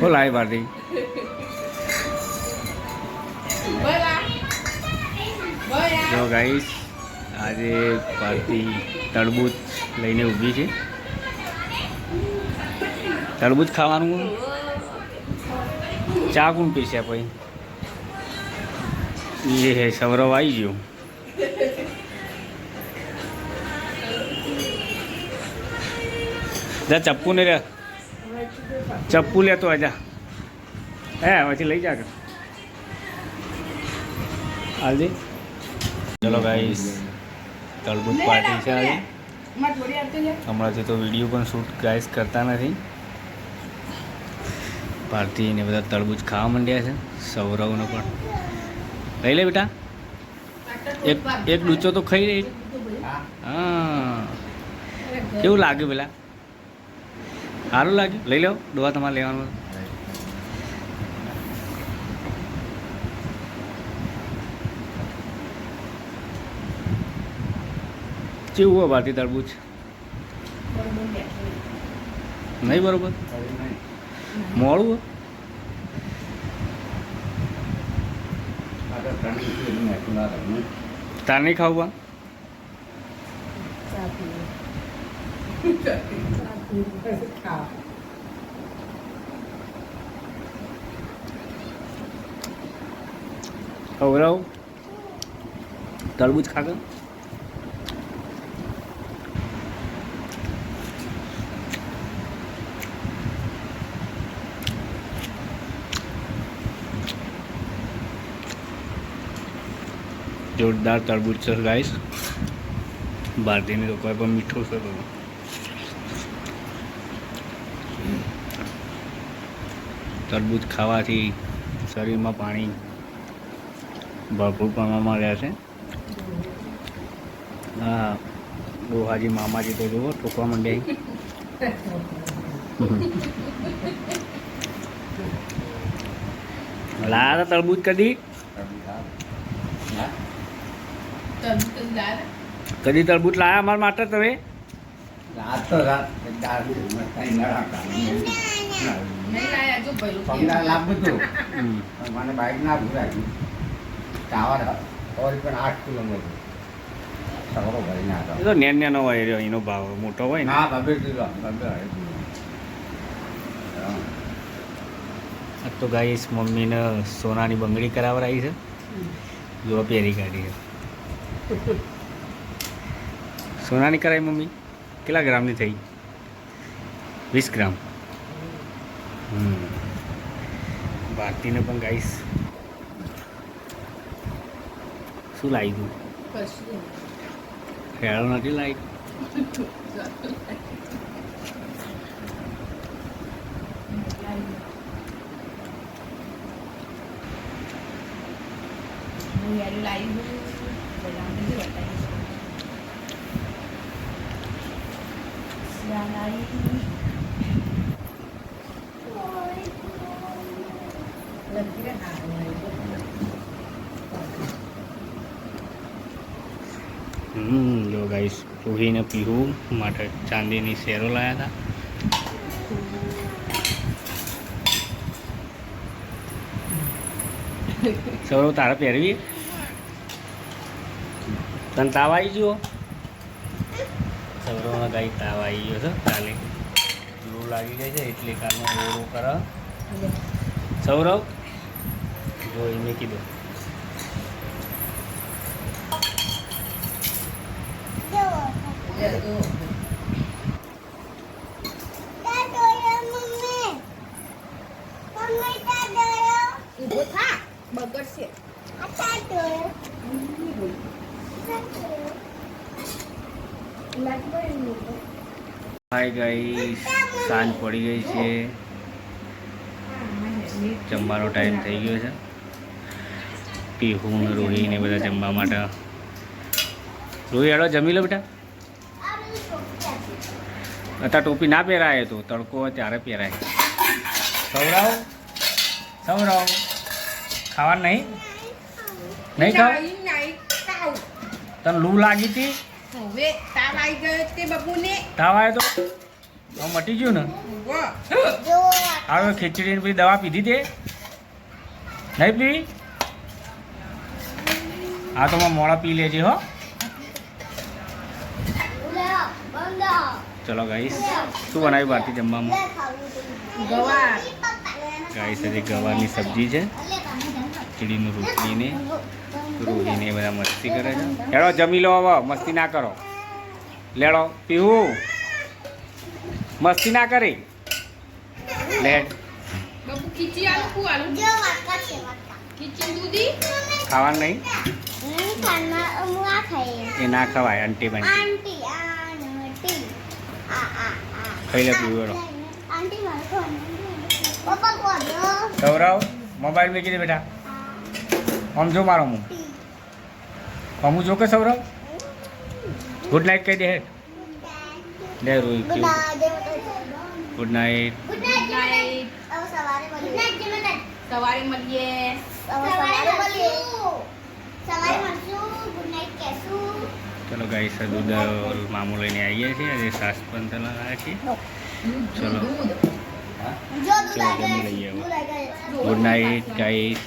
બોલ આવી ભારતી જો ગાઈસ આજે ભારતી તરબૂચ લઈને ઊભી છે. તરબૂચ ખાવાનું ચા કોણ પીશે પછી એ સૌરવ આવી ગયો. જા ચપ્પુ ને રે. ચપ્પુ લેતો આજા. હે પછી લઈ જા હાલજી. ચલો ગાઈસ તરબૂચ પાર્ટી છે આજે. હમણાંથી તો વીડિયો પણ શૂટ ગાઈસ કરતા નથી. પાર્ટી ને બધા તરબૂચ ખાવા માંડ્યા છે સૌરવનો પણ. લઈ લે બેટા. એક એક ડૂચો તો ખાઈ રહી હા. કેવું લાગ્યું પેલા? સારું લાગ્યું લઈ લો દવા તમારે લેવાનું કેવું હોય ભારતી તરબૂચ નહીં બરોબર? મોડું તાર નહીં ખાવું ખવડાવ. તરબૂચ ખાગર જોરદાર તરબૂચ છે ગાઈસ ભારતીયની તો કોઈ પણ મીઠું છે બધું તરબૂચ ખાવાથી શરીરમાં પાણી ભરપૂર પ્રમાણમાં રહે છે. હા ડોહાજી મામાજી તો જુઓ ટૂંકવા માંડે લાયા તરબૂચ કદી? કદી તરબૂચ લાયા અમારા માટે તમે? રાત તો રાત મને બાઇક ના ભૂલાયું. ટાવર ઓલ પણ આઠ કિલોમીટર. સગડો ભરી ના એ તો નેન નેનો હોય રહ્યો એનો ભાવ. મોટો હોય ને. કિલો આ તો ગાઈસ મમ્મીને સોનાની બંગડી કરાવવા આવી છે. જો પહેરી કાઢી છે. સોનાની કરાવી મમ્મી? કેટલા ગ્રામની થઈ? વીસ ગ્રામ. હમ ભારતીને પણ ગાઈસ શું લાવી દઉં ખેડો નથી લાવી હમ જો ગાઈસ પૂહીને પીવું માટે ચાંદીની શેરો લાવ્યા હતા સૌરવ તારે પહેરવી? તને તાવ આવી ગયો? સૌરવને ગાઈ તાવ આવી ગયો છે કાલે લૂ લાગી ગઈ છે એટલે કાલનો ઓરો કરો. સૌરવ જો એને કીધું. હાય ગાઈસ સાંજ પડી ગઈ છે. જમવાનો ટાઈમ થઈ ગયો છે. પીહુ રોહી ને બધા જમવા માટે. રોહી હેડો જમી લો બેટા. અત્યારે ટોપી ના પહેરાય તો તડકો ત્યારે પહેરાય. સૌરાવ? સૌરાવ ખાવાનું નહીં? નહીં ખાવ? તને લૂ લાગી હતી? હવે તાવ આવ્યો તો? મટી ગયું ને? હવે આવે ખીચડી ને દવા પીધી તે? નહીં પીવી હા તો માં મોડા પી લેજે હો. ચલો ગાઈસ શું બનાવ્યું ભારતી જમવામાં? ગવાર ગાઈસ હજી ગવારની સબ્જી છે. ખીડીનું રોટલીને રોહીને એ બધા મસ્તી કરે છે. હેડો જમી લો હવે મસ્તી ના કરો. લેડો પીવું મસ્તી ના કરી. લેડ બાપુ ખીચી આલુ કુ આલુ? ખીચી દૂધી? ખાવાનું નહીં? એ ના ખવાય આંટી બંટી ખાઈ લે પીવું હેડો ગૌરવ મોબાઈલ મૂકી દે બેટા. આમ જો મારો હું અમું જો કે સૌરવ ગુડ નાઇટ કહી દે લે રોઈ ગુડ નાઇટ ગુડ નાઇટ સવારે મળીએ. ચલો ગાઈ દૂધ મામુ લઈને આવીએ છીએ. આજે સાસ પણ તલા આવ્યા છીએ ચલો. ચલો જમી લઈએ ગુડ નાઇટ ગાઈસ